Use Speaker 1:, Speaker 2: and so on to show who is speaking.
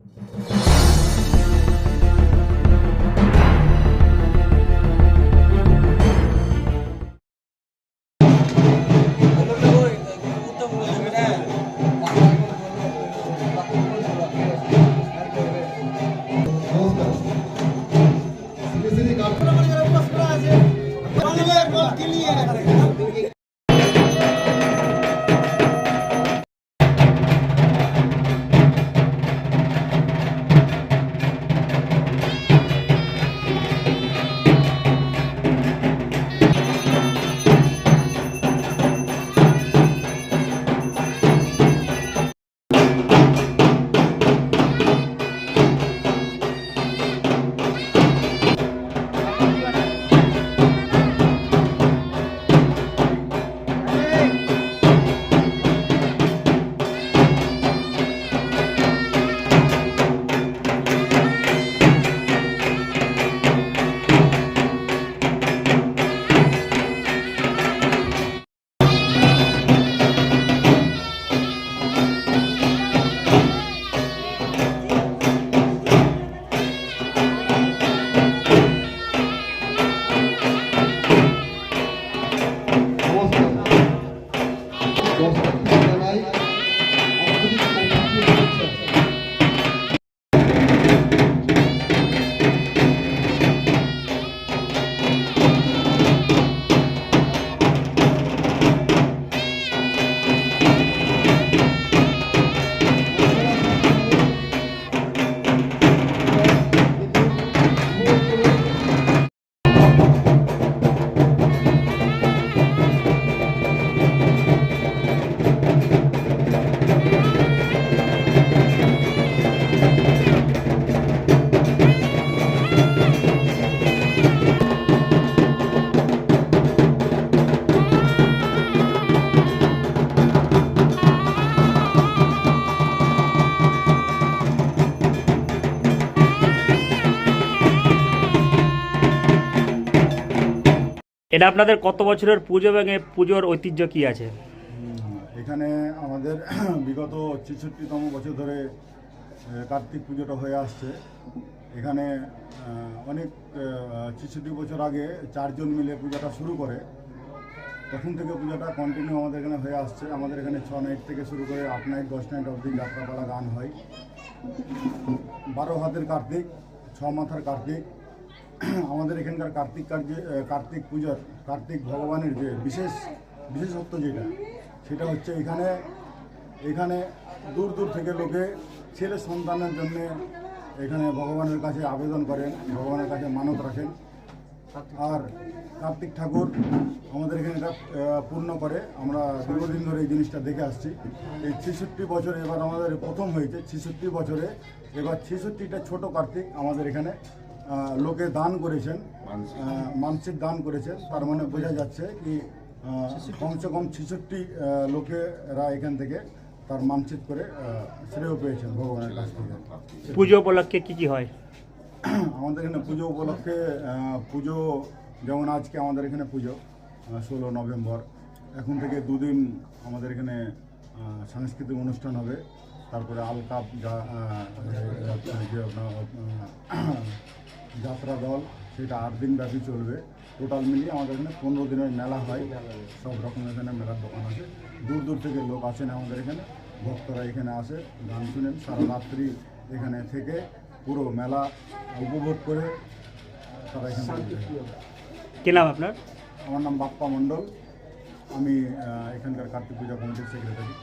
Speaker 1: you
Speaker 2: এটা আপনাদের কত বছরের পুজো এবং এই পুজোর ঐতিহ্য কি আছে?
Speaker 3: এখানে আমাদের বিগত ছেষট্টিতম বছর ধরে কার্তিক পুজোটা হয়ে আসছে। এখানে অনেক ছেষট্টি বছর আগে চারজন মিলে পূজাটা শুরু করে। তখন থেকে পূজাটা কন্টিনিউ আমাদের এখানে হয়ে আসছে। আমাদের এখানে ছ নাইট থেকে শুরু করে আট নাইট দশ নাইট অবধি যাত্রাপালা গান হয়। বারো হাতের কার্তিক, ছ মাথার কার্তিক আমাদের এখানকার কার্তিক কার্য কার্তিক পূজার, কার্তিক ভগবানের যে বিশেষ, বিশেষত্ব যেটা, সেটা হচ্ছে এখানে এখানে দূর দূর থেকে লোকে ছেলে সন্তানের জন্যে এখানে ভগবানের কাছে আবেদন করেন, ভগবানের কাছে মানত রাখেন। আর কার্তিক ঠাকুর আমাদের এখানে পূর্ণ করে। আমরা দীর্ঘদিন ধরে এই জিনিসটা দেখে আসছি। এই ছেষট্টি বছরে এবার আমাদের প্রথম হয়েছে ছেষট্টি বছরে। এবার ছেষট্টিটা ছোট কার্তিক আমাদের এখানে। লোকে দান করেছেন মানসিক দান করেছেন তার মানে বোঝা যাচ্ছে কি কমসে কম ছেষট্টি লোকেরা এখান থেকে তার মানসিক করে শ্রেয় পেয়েছেন ভগবানের কাছ থেকে
Speaker 2: পুজো উপলক্ষে কি কি হয়
Speaker 3: আমাদের এখানে পুজো উপলক্ষে পুজো যেমন আজকে আমাদের এখানে পুজো ষোলো নভেম্বর এখন থেকে দুদিন আমাদের এখানে সাংস্কৃতিক অনুষ্ঠান হবে তারপরে আলকাপ যা যে আপনার যাত্রা দল সেটা আট দিন ব্যাপী চলবে। টোটাল মিলিয়ে আমাদের এখানে পনেরো দিনের মেলা হয়। সব রকমের এখানে মেলার দোকান আছে। দূর দূর থেকে লোক আসেন আমাদের এখানে। ভক্তরা এখানে আসে গান শুনেন। সারা রাত্রি এখানে থেকে পুরো মেলা উপভোগ করে তারা এখানে।
Speaker 2: কি নাম আপনার?
Speaker 3: আমার নাম বাপ্পা মণ্ডল। আমি এখানকার কার্তিক পূজা কমিটির সেক্রেটারি